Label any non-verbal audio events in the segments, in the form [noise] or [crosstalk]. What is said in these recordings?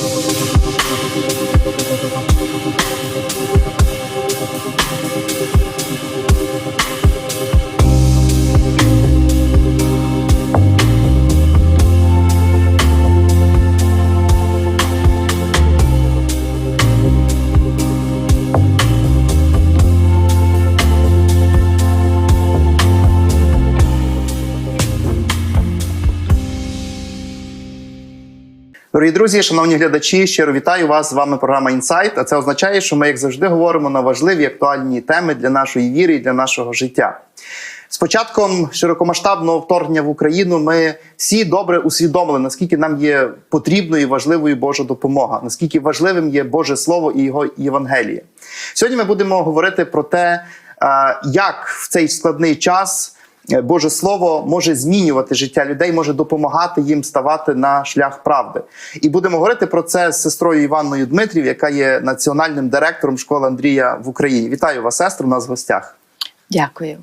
Дорогі друзі, шановні глядачі, щиро вітаю вас. З вами програма Інсайт. А це означає, що ми, як завжди, говоримо на важливі актуальні теми для нашої віри і для нашого життя. З початком широкомасштабного вторгнення в Україну ми всі добре усвідомили, наскільки нам є потрібною і важливою Божа допомога, наскільки важливим є Боже Слово і його Євангеліє. Сьогодні ми будемо говорити про те, як в цей складний час. Е, Боже Слово може змінювати життя людей, може допомагати їм ставати на шлях правди. І будемо говорити про це з сестрою Іванною Дмитрів, яка є національним директором школи Андрія в Україні. Вітаю вас, сестру, у нас в гостях. Дякую.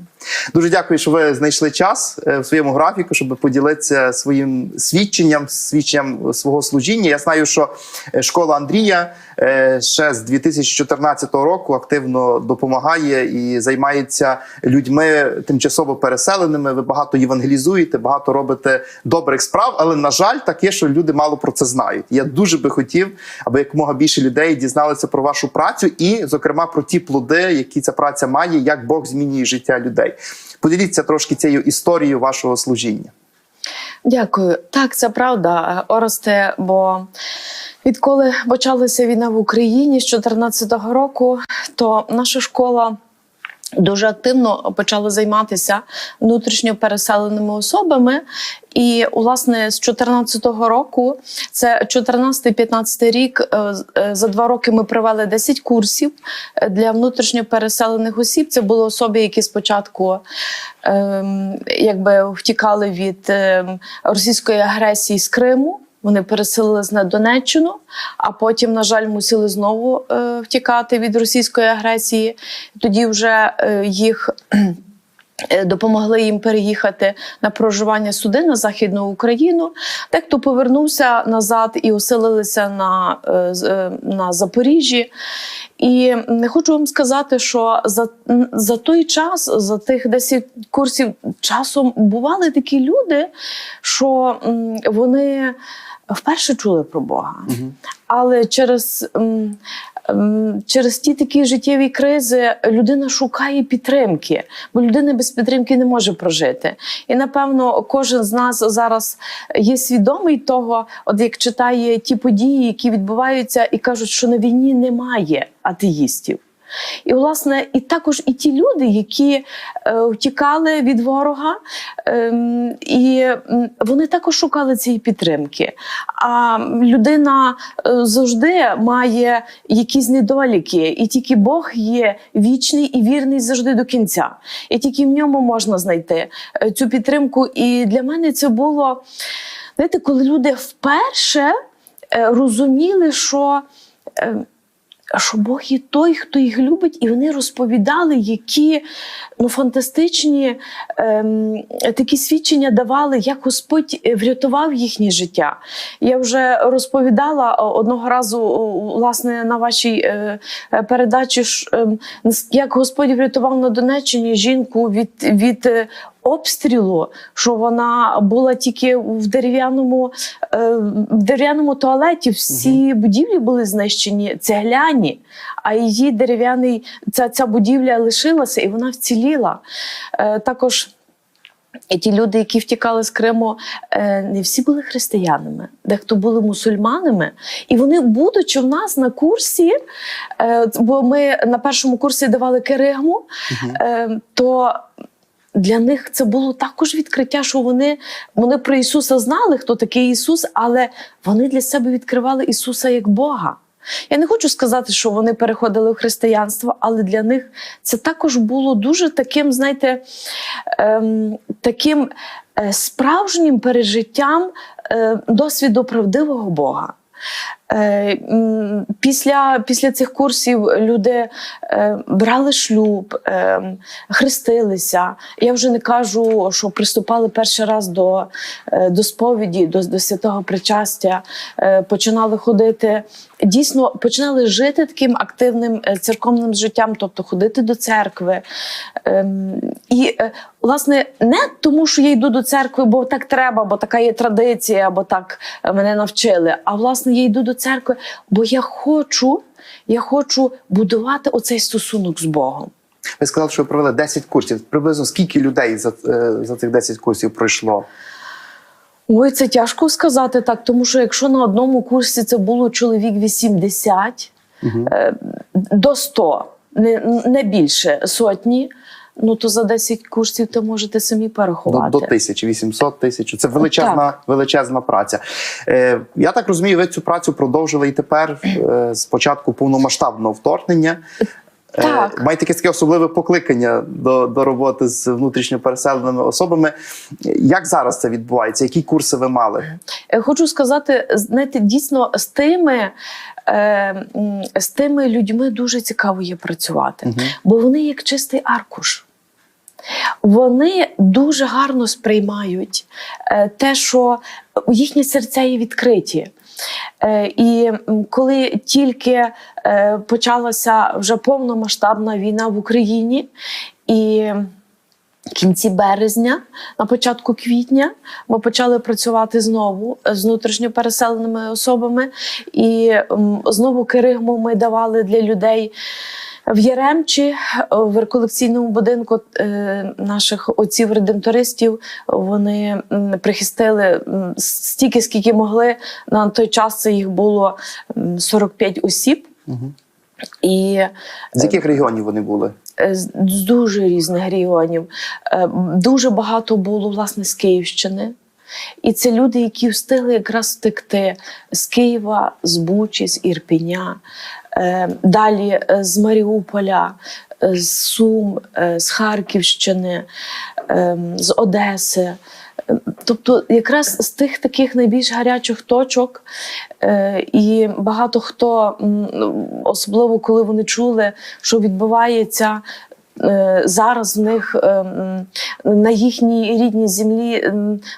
Дуже дякую, що ви знайшли час е, в своєму графіку, щоб поділитися своїм свідченням, свідченням свого служіння. Я знаю, що е, школа Андрія е, ще з 2014 року активно допомагає і займається людьми тимчасово переселеними. Ви багато євангелізуєте, багато робите добрих справ, але на жаль, таке, що люди мало про це знають. Я дуже би хотів, аби якомога більше людей дізналися про вашу працю і, зокрема, про ті плоди, які ця праця має, як Бог змінює життя людей. Поділіться трошки цією історією вашого служіння. Дякую. Так, це правда, Оросте, бо відколи почалася війна в Україні з 2014 року, то наша школа. Дуже активно почала займатися внутрішньо переселеними особами, і власне з 2014 року, це 14-15 рік. е, е, За два роки ми провели 10 курсів е, для внутрішньо переселених осіб. Це були особи, які спочатку ем, якби втікали від ем, російської агресії з Криму. Вони переселились на Донеччину, а потім, на жаль, мусили знову е, втікати від російської агресії. Тоді вже е, їх е, допомогли їм переїхати на проживання суди на Західну Україну. Дехто повернувся назад і оселилися на, е, е, на Запоріжжі. І не хочу вам сказати, що за, за той час, за тих 10 курсів часом бували такі люди, що вони вперше чули про Бога. Але через, через ті такі життєві кризи людина шукає підтримки, бо людина без підтримки не може прожити. І напевно, кожен з нас зараз є свідомий того, от як читає ті події, які відбуваються, і кажуть, що на війні немає атеїстів. І, власне, і також і ті люди, які е, втікали від ворога, ем, і вони також шукали цієї підтримки. А людина е, завжди має якісь недоліки, і тільки Бог є вічний і вірний завжди до кінця. І тільки в ньому можна знайти е, цю підтримку. І для мене це було, знаєте, коли люди вперше е, розуміли, що. Е, що Бог є той, хто їх любить, і вони розповідали, які ну, фантастичні ем, такі свідчення давали, як Господь е, врятував їхнє життя. Я вже розповідала одного разу власне на вашій е, е, передачі, ж, ем, нас- як Господь врятував на Донеччині жінку від, від е, обстрілу, що вона була тільки в дерев'яному е, в дерев'яному туалеті. Всі будівлі були знищені, цегляні, а її дерев'яний ця, ця будівля лишилася і вона вціліла. Е, також. І ті люди, які втікали з Криму, е, не всі були християнами, дехто були мусульманами. І вони, будучи в нас на курсі, бо ми на першому курсі давали керигму, е, то для них це було також відкриття, що вони, вони про Ісуса знали, хто такий Ісус, але вони для себе відкривали Ісуса як Бога. Я не хочу сказати, що вони переходили в християнство, але для них це також було дуже таким, знаєте, ем, таким е, справжнім пережиттям е, досвіду правдивого Бога. Е, Після, після цих курсів люди е, брали шлюб, е, хрестилися. Я вже не кажу, що приступали перший раз до, до сповіді, до, до святого причастя, починали ходити. Дійсно, починали жити таким активним церковним життям, тобто ходити до церкви. Ем, І, власне, не тому, що я йду до церкви, бо так треба, бо така є традиція, бо так мене навчили. А власне, я йду до церкви, бо я хочу, я хочу будувати оцей стосунок з Богом. Ви сказали, що ви провели 10 курсів. Приблизно скільки людей за, е, за цих 10 курсів пройшло? Ой, це тяжко сказати так, тому що якщо на одному курсі це було чоловік 80 е, до 100, не, не більше сотні, ну то за 10 курсів то можете самі До, порахувати. до тисячі, 800 тисяч. Це величезна, Так. величезна праця. Е, я так розумію, ви цю працю продовжили і тепер е, з початку повномасштабного вторгнення. Е, Так. Маєте якесь таке особливе покликання до, до роботи з внутрішньо переселеними особами. Як зараз це відбувається? Які курси ви мали? Е, Хочу сказати, знаєте, дійсно з тими, е, з тими людьми дуже цікаво є працювати, бо вони як чистий аркуш. Вони дуже гарно сприймають те, що їхні серця є відкриті. Е, І коли тільки е, почалася вже повномасштабна війна в Україні, і в кінці березня, на початку квітня, ми почали працювати знову з внутрішньо переселеними особами, і знову киригму ми давали для людей. В Яремчі в реколекційному будинку е, наших отців-редемтористів вони прихистили стільки, скільки могли. На той час це їх було м, 45 осіб. І З яких регіонів вони були? Е, з дуже різних регіонів. Е, Дуже багато було власне з Київщини. І це люди, які встигли якраз втекти з Києва, з Бучі, з Ірпіня, е, далі е, з Маріуполя, е, з Сум, з Харківщини, з Одеси. Тобто, якраз з тих таких найбільш гарячих точок, і багато хто, ну, особливо коли вони чули, що відбувається. Е, Зараз в них е, на їхній рідній землі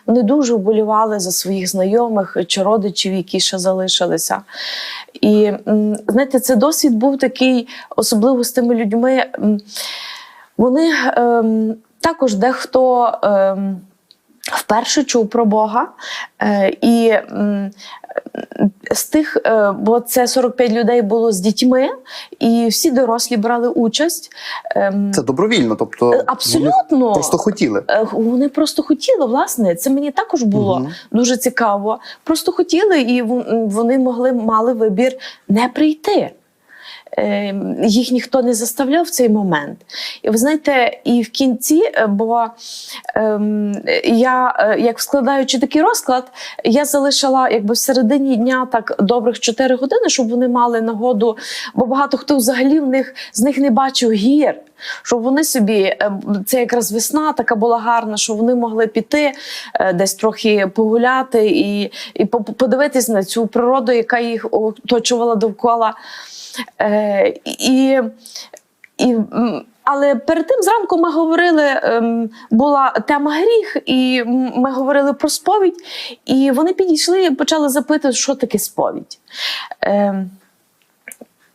не дуже вболівали за своїх знайомих чи родичів, які ще залишилися. І знаєте, це досвід був такий, особливо з тими людьми. Вони ем, також дехто. Вперше чув про Бога, е, і з тих, е, бо це 45 людей було з дітьми, і всі дорослі брали участь. Ем, Це добровільно, тобто абсолютно. вони просто хотіли. Е, Вони просто хотіли, власне, це мені також було Мгм. дуже цікаво. Просто хотіли, і вони могли мали вибір не прийти. Е, Їх ніхто не заставляв в цей момент. І ви знаєте, і в кінці, е, бо ем, я, е, як складаючи такий розклад, я залишила якби в середині дня так добрих 4 години, щоб вони мали нагоду, бо багато хто взагалі в них з них не бачив гір. Щоб вони собі, е, це якраз весна така була гарна, що вони могли піти е, десь трохи погуляти і, і подивитись на цю природу, яка їх оточувала довкола. Е, і, і, але перед тим зранку ми говорили, ем, була тема гріх, і ми говорили про сповідь, і вони підійшли і почали запитувати, що таке сповідь. Ем,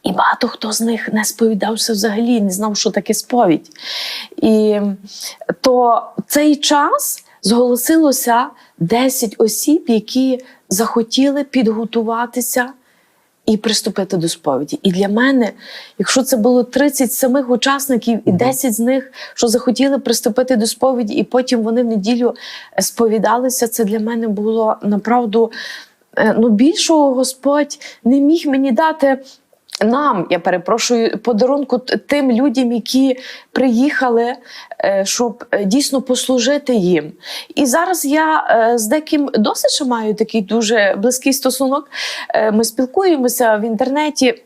і багато хто з них не сповідався взагалі, не знав, що таке сповідь. І то цей час зголосилося 10 осіб, які захотіли підготуватися і приступити до сповіді. І для мене, якщо це було 30 самих учасників, і 10 з них, що захотіли приступити до сповіді, і потім вони в неділю е, сповідалися, це для мене було направду е, ну, більшого Господь не міг мені дати. Нам, я перепрошую, подарунку тим людям, які приїхали, е, щоб е, дійсно послужити їм. І зараз я е, з деким досить маю такий дуже близький стосунок. Ми спілкуємося в інтернеті.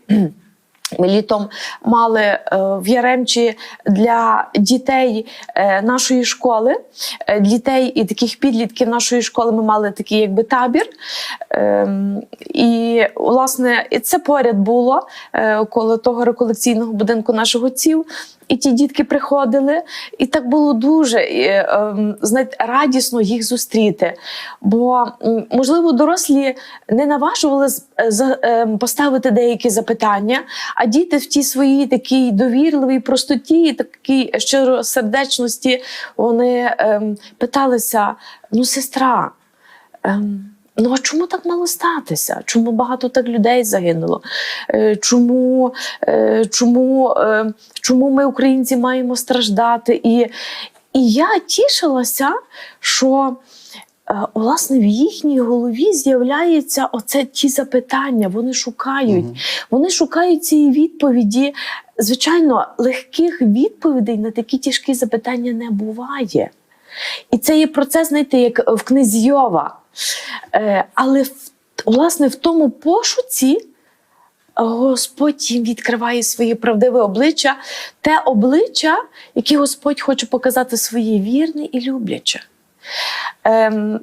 Ми літом мали е, в Яремчі для дітей е, нашої школи, е, дітей і таких підлітків нашої школи. Ми мали такий якби табір. Ем, І власне це поряд було коло того реколекційного будинку наших отців. І ті дітки приходили, і так було дуже е, ем, знаєте, радісно їх зустріти. Бо, можливо, дорослі не наважували е, ем, поставити деякі запитання, а діти в тій своїй такій довірливій простоті, такій щиросердечності, вони ем, питалися: ну, сестра. Ну а чому так мало статися? Чому багато так людей загинуло? Е, Чому, е, чому, е, чому ми, українці, маємо страждати? І, і я тішилася, що власне в їхній голові з'являється оце ті запитання. Вони шукають, вони шукають цієї відповіді. Звичайно, легких відповідей на такі тяжкі запитання не буває. І це є процес, знаєте, як в книзі Йова. Е, але власне в тому пошуці Господь їм відкриває своє правдиве обличчя, те обличчя, яке Господь хоче показати своє вірне і любляче. Ем,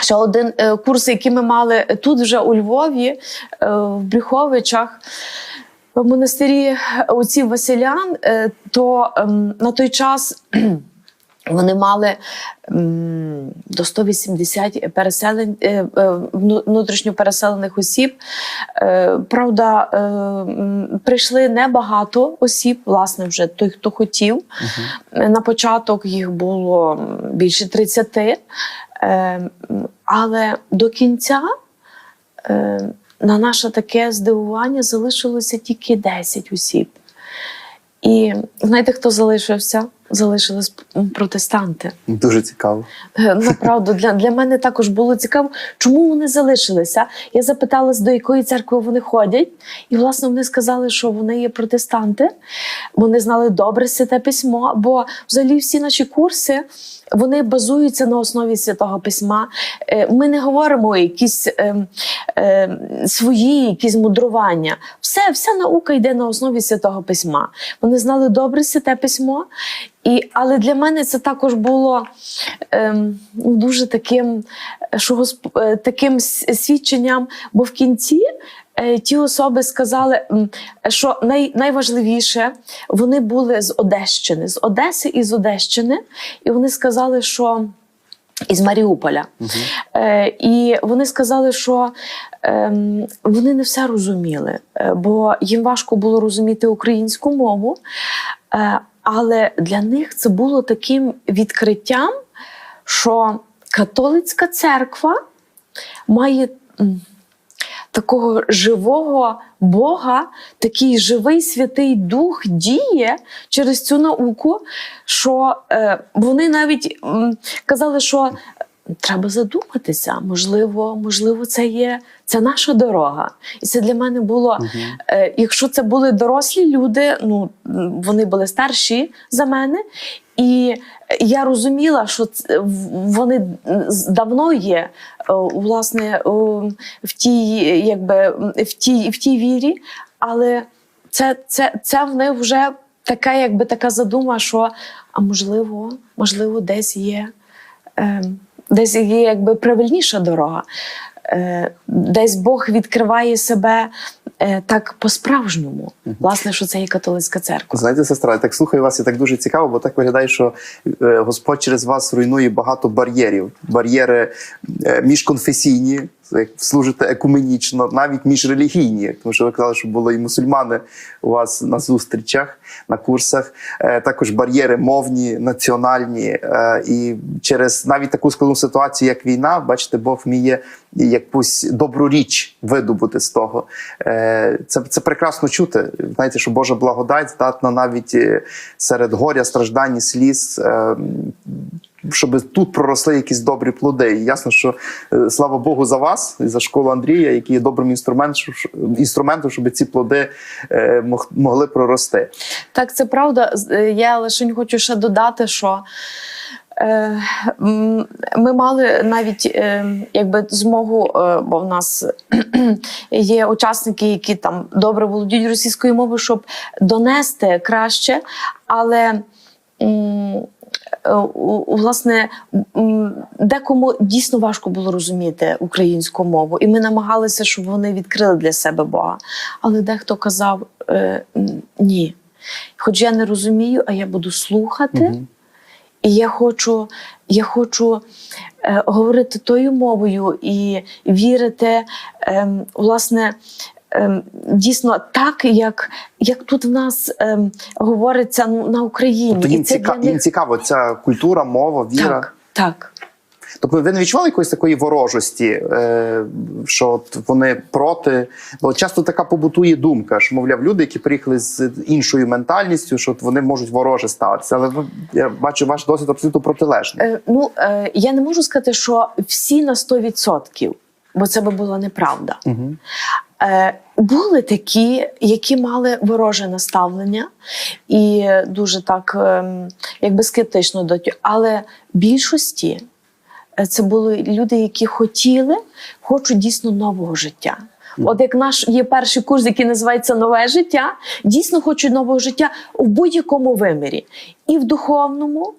Ще один е, курс, який ми мали тут, вже у Львові, е, в Брюховичах, в монастирі отців Василян, е, то ем, на той час. Вони мали до 180 переселень, е, е, вну- внутрішньо переселених осіб. Е, Правда, прийшли небагато осіб, власне, вже той, хто хотів. Е, На початок їх було більше 30, е, але до кінця. На наше таке здивування залишилося тільки 10 осіб. І знаєте, хто залишився? Залишились протестанти. Дуже цікаво. Е, Направду, для, для мене також було цікаво, чому вони залишилися. Я запиталась, до якої церкви вони ходять, і власне вони сказали, що вони є протестанти. Вони знали добре святе письмо, бо взагалі всі наші курси. Вони базуються на основі святого письма. Е, Ми не говоримо якісь е, е, свої якісь мудрування. Все, вся наука йде на основі святого письма. Вони знали добре святе письмо, і, але для мене це також було ем, ну, дуже таким, е, що госп- е, таким свідченням, бо в кінці. е, Ті особи сказали, що най, найважливіше вони були з Одещини, з Одеси і з Одещини, і вони сказали, що із Маріуполя. Е, і вони сказали, що ем, вони не все розуміли, е, бо їм важко було розуміти українську мову. Але для них це було таким відкриттям, що католицька церква має. Такого живого Бога, такий живий Святий Дух діє через цю науку, що е, вони навіть казали, що треба задуматися. Можливо, можливо, це є це наша дорога. І це для мене було. Е, якщо це були дорослі люди, ну вони були старші за мене, і я розуміла, що вони давно є е, власне в тій, якби в тій, в тій вірі, але це, це, це в них вже така, якби така задума, що а можливо, можливо, десь є. Е, Десь є якби правильніша дорога, Е, десь Бог відкриває себе е, так по-справжньому. Власне, що це є католицька церква. Знаєте, сестра, я так слухаю вас і так дуже цікаво, бо так виглядає, що е, Господь через вас руйнує багато бар'єрів. Бар'єри міжконфесійні, служите екуменічно, навіть міжрелігійні, тому що ви казали, що були і мусульмани у вас на зустрічах, на курсах. Е, Також бар'єри мовні, національні. Е, І через навіть таку складну ситуацію, як війна, бачите, Бог вміє якусь добру річ видобути з того. Е, Це, це прекрасно чути. Знаєте, що Божа благодать здатна навіть серед горя, страждань сліз. Щоб тут проросли якісь добрі плоди. І ясно, що е, слава Богу за вас і за школу Андрія, який є добрим інструмент, щоб- інструментом, щоб ці плоди е, могли прорости. Так, це правда. Е, Я лише хочу ще додати, що Ми мали навіть якби змогу, бо в нас [clears throat] є учасники, які там добре володіють російською мовою, щоб донести краще, але. Е, Власне, декому дійсно важко було розуміти українську мову, і ми намагалися, щоб вони відкрили для себе Бога. Але дехто казав е, ні. Хоч я не розумію, а я буду слухати. І я хочу, я хочу е, говорити тою мовою і вірити, ем, власне, дійсно так, як, як тут в нас ем, говориться ну, на Україні. Тобто їм, І це ціка... для їм цікаво ця культура, мова, віра. так, так. Тобто ви не відчували якоїсь такої ворожості, е, що от вони проти? Бо часто така побутує думка, що мовляв, люди, які приїхали з іншою ментальністю, що от вони можуть вороже ставитися. Але ви я бачу ваш досвід абсолютно протилежний. Е, ну, е, я не можу сказати, що всі на 100%, бо це би була неправда. Угу. Е, були такі, які мали вороже наставлення і дуже так, ем, якби скептично до цього. Але більшості е, це були люди, які хотіли, хочуть дійсно нового життя. От як наш є перший курс, який називається Нове життя, дійсно хочуть нового життя у будь-якому вимірі, і в духовному,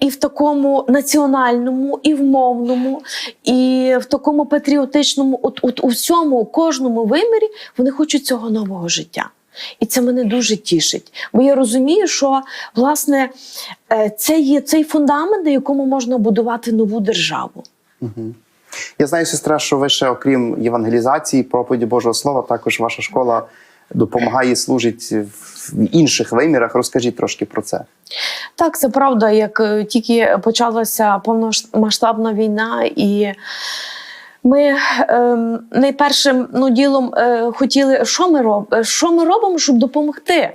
і в такому національному, і в мовному, і в такому патріотичному, от, от у всьому, кожному вимірі вони хочуть цього нового життя. І це мене дуже тішить. Бо я розумію, що власне е, це є цей фундамент, на якому можна будувати нову державу. Я знаю, сестра, що ви ще, окрім євангелізації, проповіді Божого Слова, також ваша школа допомагає служить в інших вимірах. Розкажіть трошки про це. Так, це правда. Як е, тільки почалася повномасштабна війна, і ми ем, найпершим ну, ділом е, хотіли, що ми робимо, що ми робимо, щоб допомогти.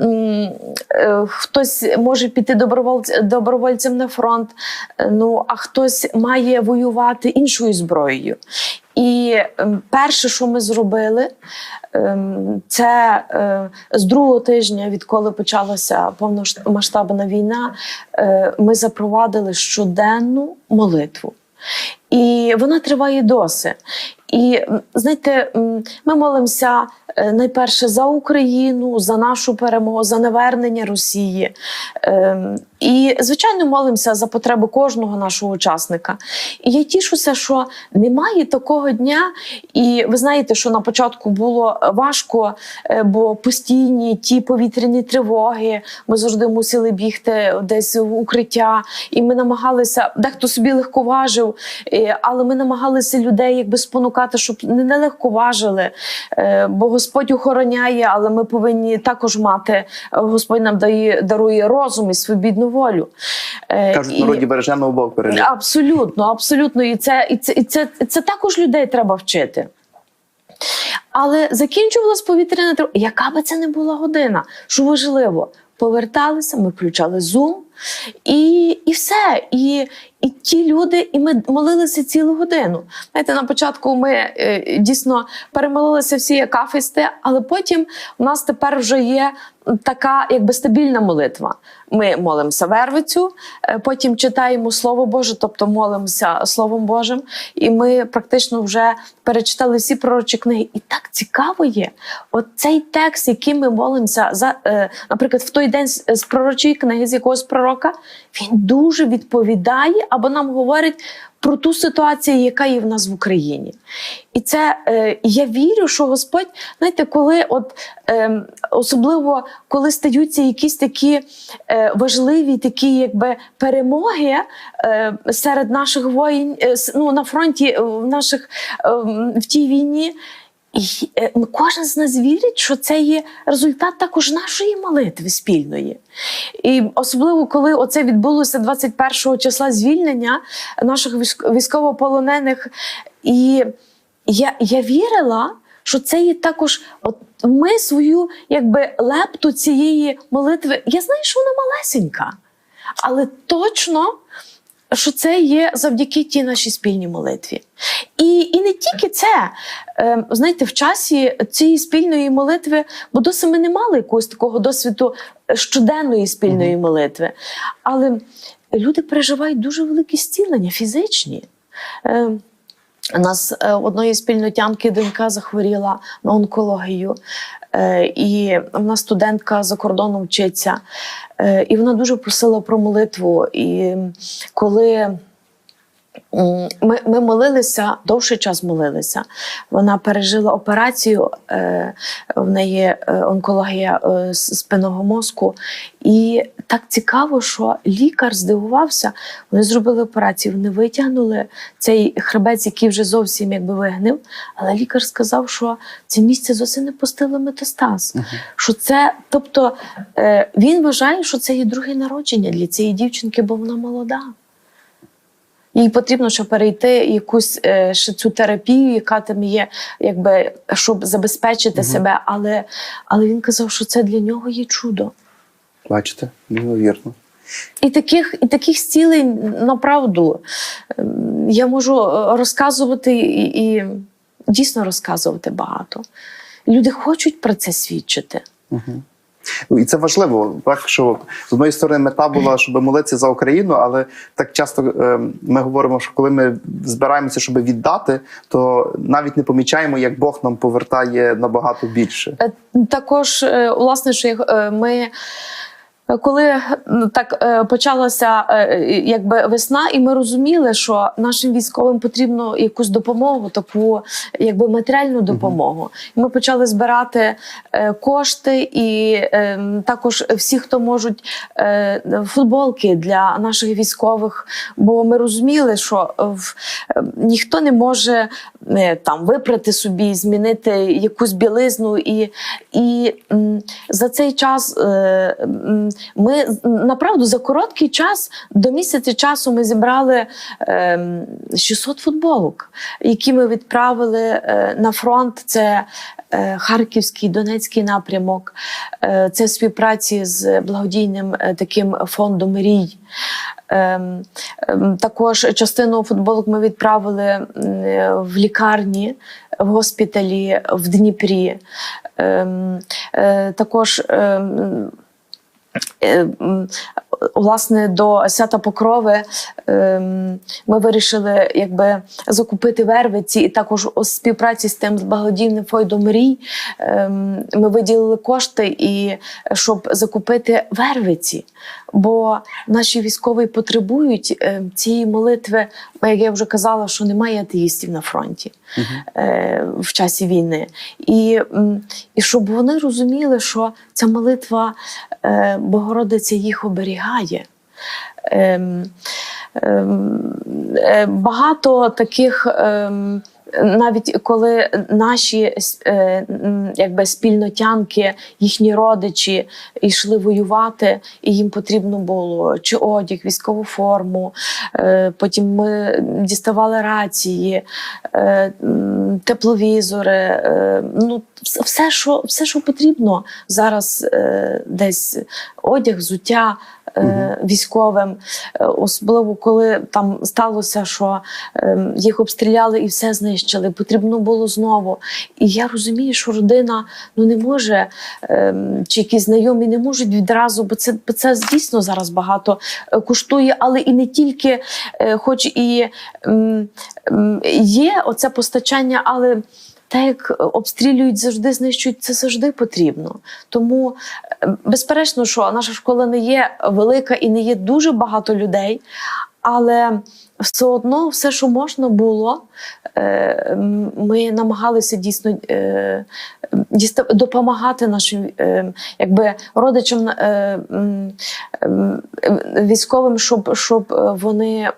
М, е, хтось може піти добровольцем, добровольцем на фронт, е, ну а хтось має воювати іншою зброєю. І ем, перше, що ми зробили, ем, це е, з другого тижня, відколи почалася повномасштабна війна, е, ми запровадили щоденну молитву. І вона триває досі. І знаєте, ми молимося е, найперше за Україну, за нашу перемогу, за навернення Росії. І, звичайно, молимося за потреби кожного нашого учасника. І я тішуся, що немає такого дня. І ви знаєте, що на початку було важко, е, бо постійні ті повітряні тривоги. Ми завжди мусили бігти десь в укриття, і ми намагалися, дехто собі легковажив, е, але ми намагалися людей якби спонукати, щоб не легковажили. Е, Бо Господь охороняє, але ми повинні також мати. Господь нам дає дарує розум і свобідну волю. Е, Кажуть, і- народі бережемо обох бережемо. Абсолютно, абсолютно. І це, і це, і це, і це також людей треба вчити. Але закінчувалась повітряна тривога. Яка би це не була година? Що важливо? Поверталися, ми включали Zoom, і, і все. І, і ті люди, і ми молилися цілу годину. Знаєте, на початку ми е, дійсно перемолилися всі як але потім у нас тепер вже є така якби стабільна молитва. Ми молимося вервицю, е, потім читаємо Слово Боже, тобто молимося Словом Божим, і ми практично вже перечитали всі пророчі книги. І так цікаво є. От цей текст, який ми молимося за, е, наприклад, в той день з пророчої книги, з якогось пророка, він дуже відповідає або нам говорить про ту ситуацію, яка є в нас в Україні. І це е, я вірю, що Господь, знаєте, коли от е, особливо коли стаються якісь такі е, важливі такі, якби перемоги е, серед наших воїн, е, ну, на фронті в наших е, в тій війні. І е, кожен з нас вірить, що це є результат також нашої молитви спільної. І особливо, коли оце відбулося 21 числа звільнення наших військовополонених. І я, я вірила, що це є також, от ми свою якби лепту цієї молитви. Я знаю, що вона малесенька, але точно. Що це є завдяки тій нашій спільній молитві. І, і не тільки це. Е, знаєте, в часі цієї спільної молитви, бо досі ми не мали якогось такого досвіду щоденної спільної молитви. Але люди переживають дуже великі зцілення фізичні. Е, у нас е, одної спільнотянки донька захворіла на онкологію, е, і вона студентка за кордоном вчиться. Е, і вона дуже просила про молитву. І коли Ми, ми молилися, довший час молилися. Вона пережила операцію, е, в неї е, онкологія е, спинного мозку. І так цікаво, що лікар здивувався. Вони зробили операцію, вони витягнули цей хребець, який вже зовсім якби вигнив. Але лікар сказав, що це місце зовсім не пустило метастаз. Що це, тобто е, він вважає, що це є друге народження для цієї дівчинки, бо вона молода. Їй потрібно, щоб перейти якусь е, ще цю терапію, яка там є, якби щоб забезпечити себе. Але, але він казав, що це для нього є чудо. Бачите, неймовірно. І таких, і таких зцілень направду ем, я можу е, розказувати і, і дійсно розказувати багато. Люди хочуть про це свідчити. Ну, І це важливо, так що з одної сторони мета була, щоб молитися за Україну, але так часто е, ми говоримо, що коли ми збираємося, щоб віддати, то навіть не помічаємо, як Бог нам повертає набагато більше. Е, Також, е, власне, що ми. Е, Коли ну, так е, почалася е, якби весна, і ми розуміли, що нашим військовим потрібно якусь допомогу, таку якби матеріальну допомогу. І ми почали збирати кошти, і також всі, хто можуть футболки для наших військових. Бо ми розуміли, що в, ніхто не може там випрати собі, змінити якусь білизну. І, і за цей час е, ми направду за короткий час до місяця часу ми зібрали е, 600 футболок, які ми відправили е, на фронт. Це е, Харківський, Донецький напрямок, це співпраці з благодійним таким фондом Рій. Ем, ем, Також частину футболок ми відправили в лікарні, в госпіталі в Дніпрі. Ем, е, Також власне до свята Покрови ем, ми вирішили якби закупити вервиці, і також у співпраці з тим благодійним фондом Мрій ем, ми виділили кошти і щоб закупити вервиці. Бо наші військові потребують ем, цієї молитви, як я вже казала, що немає атеїстів на фронті е, в часі війни. І, і щоб вони розуміли, що ця молитва е, Богородиця їх оберігає. Ем, ем, е, багато таких. Ем, навіть коли наші е, якби спільнотянки, їхні родичі йшли воювати, і їм потрібно було чи одяг, військову форму. Е, Потім ми діставали рації, е, тепловізори. Ну, все, що, все, що потрібно зараз, десь одяг, взуття. Е, Військовим, Е, особливо коли там сталося, що ем, їх обстріляли і все знищили. Потрібно було знову. І я розумію, що родина ну не може, ем, чи якісь знайомі не можуть відразу, бо це, бо це дійсно зараз багато е, коштує, але і не тільки, хоч і є оце постачання, але. Так як обстрілюють завжди, знищують, це завжди потрібно. Тому е, безперечно, що наша школа не є велика і не є дуже багато людей, але все одно, все, що можна було, е, ми намагалися дійсно е, допомагати нашим якби, родичам військовим, щоб, щоб вони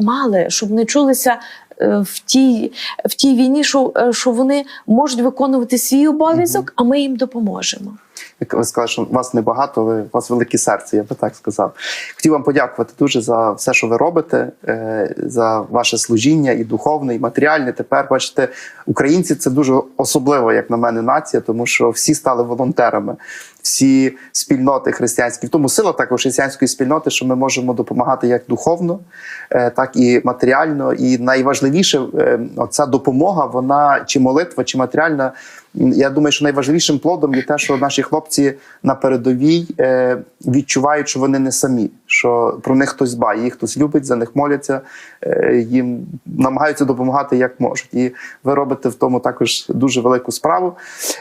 мали, щоб не чулися. Е, В тій, в тій війні, що, е, що вони можуть виконувати свій обов'язок, а ми їм допоможемо. Як ви сказали, що вас небагато, але у вас велике серце, я би так сказав. Хотів вам подякувати дуже за все, що ви робите, е, за ваше служіння і духовне, і матеріальне. Тепер бачите, українці це дуже особливо, як на мене, нація, тому що всі стали волонтерами. Всі спільноти християнські. В тому сила також християнської спільноти, що ми можемо допомагати як духовно, е, так і матеріально. І найважливіше, е, оця допомога, вона чи молитва, чи матеріальна. Я думаю, що найважливішим плодом є те, що наші хлопці на передовій е, відчувають, що вони не самі, що про них хтось дбає, їх хтось любить, за них моляться, їм намагаються допомагати як можуть. І ви робите в тому також дуже велику справу.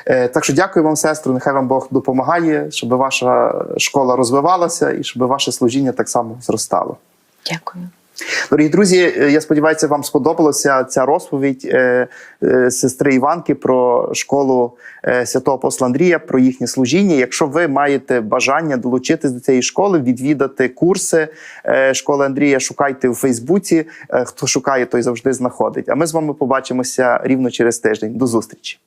Так що дякую вам, сестру. Нехай вам Бог допомагає, щоб ваша школа розвивалася і щоб ваше служіння так само зростало. Дякую. Дорогі друзі, е, я сподіваюся, вам сподобалася ця розповідь е, е, сестри Іванки про школу святого апостола Андрія, про їхнє служіння. Якщо ви маєте бажання долучитись до цієї школи, відвідати курси школи Андрія, шукайте у Фейсбуці. Хто шукає, той завжди знаходить. А ми з вами побачимося рівно через тиждень. До зустрічі.